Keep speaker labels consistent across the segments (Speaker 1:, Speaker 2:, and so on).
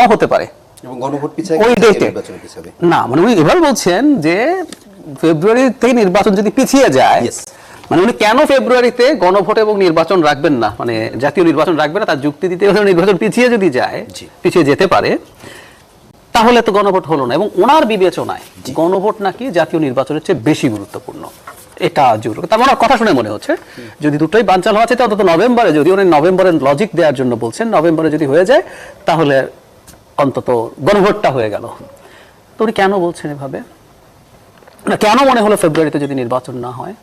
Speaker 1: নাও হতে পারে।
Speaker 2: এবং
Speaker 1: ওই ডেটে না মানে উনি এবার বলছেন যে ফেব্রুয়ারি থেকে নির্বাচন যদি পিছিয়ে যায় মানে উনি কেন ফেব্রুয়ারিতে গণভোট এবং নির্বাচন রাখবেন না? মানে জাতীয় নির্বাচন রাখবেন না তার যুক্তি দিতে হলে নির্বাচন পিছিয়ে যদি যায় পিছিয়ে যেতে পারে তাহলে তো গণভোট হলো না। এবং ওনার বিবেচনায় গণভোট নাকি জাতীয় নির্বাচনের চেয়ে বেশি গুরুত্বপূর্ণ? এটা জরুরি তার মানে ওনার কথা শুনে মনে হচ্ছে যদি দুটোই বানচাল হওয়া চাইতে অন্তত নভেম্বরে যদি উনি নভেম্বরের লজিক দেওয়ার জন্য বলছেন নভেম্বরে যদি হয়ে যায় তাহলে অন্তত গণভোটটা হয়ে গেল। তো উনি কেন বলছেন এভাবে? না কেন মনে হলো ফেব্রুয়ারিতে যদি নির্বাচন না হয়?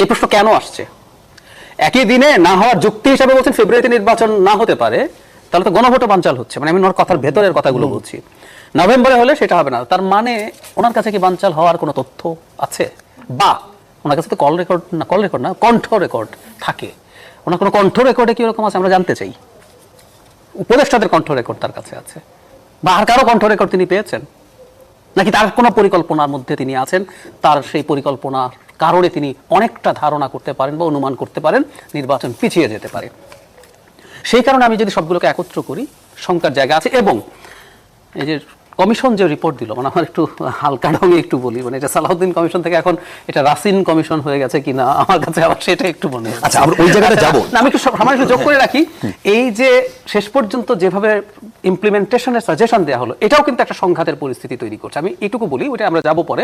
Speaker 1: এই প্রশ্ন কেন আসছে? একই দিনে না হওয়ার যুক্তি হিসাবে বলছেন ফেব্রুয়ারিতে নির্বাচন না হতে পারে তাহলে তো গণভোটও বানচাল হচ্ছে। মানে আমি ওনার কথার ভেতরের কথাগুলো বলছি। নভেম্বরে হলে সেটা হবে না। তার মানে ওনার কাছে কি বানচাল হওয়ার কোনো তথ্য আছে? বা ওনার কাছে তো কল রেকর্ড না কল রেকর্ড না কণ্ঠ রেকর্ড থাকে। ওনার কোনো কণ্ঠ রেকর্ডে কি রকম আছে? আমরা জানতে চাই। উপদেষ্টাদের কণ্ঠ রেকর্ড তার কাছে আছে। বা আর কারও কণ্ঠ রেকর্ড তিনি পেয়েছেন? নাকি তার কোনো পরিকল্পনার মধ্যে তিনি আছেন? তার সেই পরিকল্পনার কারণে তিনি অনেকটা ধারণা করতে পারেন বা অনুমান করতে পারেন, নির্বাচন পিছিয়ে যেতে পারে। সেই কারণে আমি যদি সবগুলোকে একত্র করি, শঙ্কার জায়গা আছে এবং এই যে কমিশন যে রিপোর্ট দিল মানে আমার একটু হালকা ঢঙে একটু বলি মানে এটা সালাউদ্দিন কমিশন থেকে এখন এটা রাসিন কমিশন হয়ে গেছে কিনা আমার কাছে আবার সেটা একটু মনে।
Speaker 2: আচ্ছা, আমরা ওই জায়গাটা যাব।
Speaker 1: না, আমি একটু সামান্য একটু যোগ করে রাখি এই যে শেষ পর্যন্ত যেভাবে ইমপ্লিমেন্টেশনের সাজেশন দেওয়া হলো এটাও কিন্তু একটা সংঘাতের পরিস্থিতি তৈরি করছে আমি এটুকু বলি ওটা আমরা যাব পরে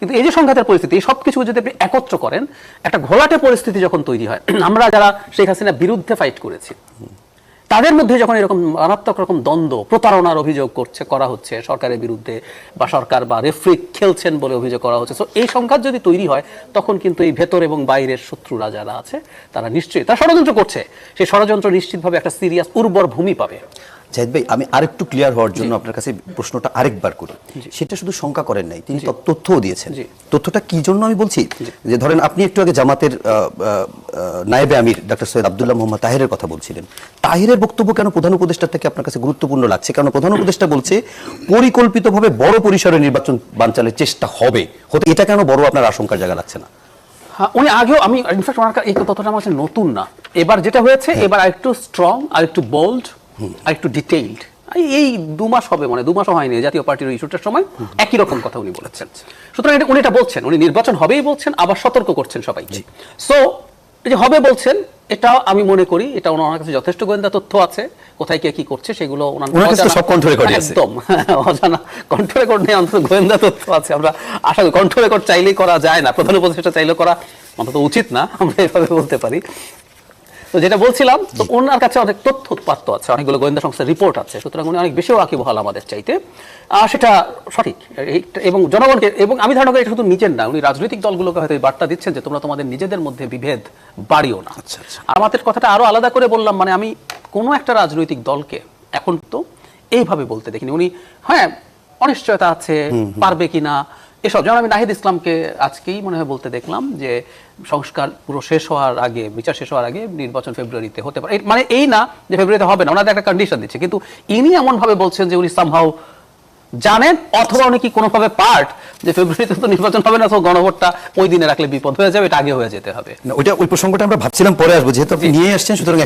Speaker 1: কিন্তু এই যে সংঘাতের পরিস্থিতি এই সব কিছু যদি আপনি একত্র করেন একটা ঘোলাটে পরিস্থিতি যখন তৈরি হয় আমরা যারা শেখ হাসিনার বিরুদ্ধে ফাইট করেছি তাদের মধ্যে যখন এরকম মারাত্মক রকম দ্বন্দ্ব, প্রতারণার অভিযোগ করছে, করা হচ্ছে সরকারের বিরুদ্ধে, বা সরকার বা রেফ্রি খেলছেন বলে অভিযোগ করা হচ্ছে তো এই সংঘাত যদি তৈরি হয়, তখন কিন্তু এই ভেতর এবং বাইরের শত্রুরা যারা আছে, তারা নিশ্চয়ই, তারা ষড়যন্ত্র করছে। সেই ষড়যন্ত্র নিশ্চিতভাবে একটা সিরিয়াস উর্বর ভূমি পাবে।
Speaker 2: জাহিদ ভাই আমি আরেকটু ক্লিয়ার হওয়ার জন্য আপনার কাছে প্রশ্নটা আরেকবার করি। সেটা শুধু শঙ্কা করেন নাই তিনি তথ্য- তথ্যও দিয়েছেন। তথ্যটা কি জন্য আমি বলছি? যে ধরেন আপনি একটু আগে জামাতের নায়েবে আমির ডক্টর সৈয়দ আব্দুল্লাহ মোহাম্মদ তাহিরের কথা বলছিলেন। তাহিরের বক্তব্য কেন প্রধান উপদেষ্টা থেকে আপনার কাছে গুরুত্বপূর্ণ লাগছে? কারণ প্রধান উপদেষ্টা বলছে পরিকল্পিতভাবে বড় পরিসরে নির্বাচন বানচালের চেষ্টা হবে। হতে এটা কেন বড় আপনার আশঙ্কার জায়গা লাগছে না?
Speaker 1: হ্যাঁ উনি আগেও আমি ইনফ্যাক্ট ওনার এই তথ্যটা আমার কাছে নতুন না। এবার যেটা হয়েছে এবার আরেকটু স্ট্রং আর একটু বোল্ড আর একটু ডিটেইলড এই দু মাস হবে মানে দু মাসও হয়নি জাতীয় পার্টির ইস্যুটার সময় একই রকম কথা উনি বলেছেন। সুতরাং এটা উনি এটা বলছেন উনি নির্বাচন হবেই বলছেন আবার সতর্ক করছেন সবাইকে। সো যে হবে বলছেন এটা আমি মনে করি এটা ওনার কাছে যথেষ্ট গোয়েন্দা তথ্য আছে কোথায় কে কি করছে সেগুলো ওনার
Speaker 2: কাছে সব আছে।
Speaker 1: একদম অজানা কণ্ঠ রেকর্ড নেই অন্তত গোয়েন্দা তথ্য আছে। আমরা আশা করি কণ্ঠ রেকর্ড চাইলেই করা যায় না প্রধান উপদেষ্টা চাইলেও করা অন্তত উচিত না আমরা এভাবে বলতে পারি। তো যেটা বলছিলাম তো ওনার কাছে অনেক তথ্য উৎপাত্ত আছে অনেকগুলো গোয়েন্দা সংস্থার রিপোর্ট আছে সুতরাং উনি অনেক বেশি ওয়াকিবহাল আমাদের চাইতে। আহ, সেটা সঠিক এবং জনগণকে এবং আমি ধারণা করি এটা শুধু নিজের না উনি রাজনৈতিক দলগুলোকে হয়তো এই বার্তা দিচ্ছেন যে তোমরা তোমাদের নিজেদের মধ্যে বিভেদ বাড়িও না।
Speaker 2: আচ্ছা, আচ্ছা।
Speaker 1: আর আমাদের কথাটা আরও আলাদা করে বললাম মানে আমি কোনো একটা রাজনৈতিক দলকে এখন তো এইভাবে বলতে দেখিনি। উনি হ্যাঁ অনিশ্চয়তা আছে পারবে কিনা এসব। যেমন আমি নাহিদ ইসলামকে আজকেই মনে হয় বলতে দেখলাম যে সংস্কার পুরো শেষ হওয়ার আগে বিচার শেষ হওয়ার আগে নির্বাচন ফেব্রুয়ারিতে হতে পারে। মানে এই না যে ফেব্রুয়ারিতে হবে না ওনাদের একটা কন্ডিশন দিচ্ছে। কিন্তু ইনি এমন ভাবে বলছেন যে উনি সামহাও জানেন অথবা উনি কি কোনোভাবে পার্ট যে ফেব্রুয়ারিতে তো নির্বাচন হবে না তো গণভোটটা ওই দিনে রাখলে বিপদ হয়ে যাবে এটা আগে হয়ে যেতে হবে।
Speaker 2: না ওইটা ওই প্রসঙ্গটা আমরা ভাবছিলাম পরে আসব। যেহেতু আপনি নিয়ে আসছেন সুতরাং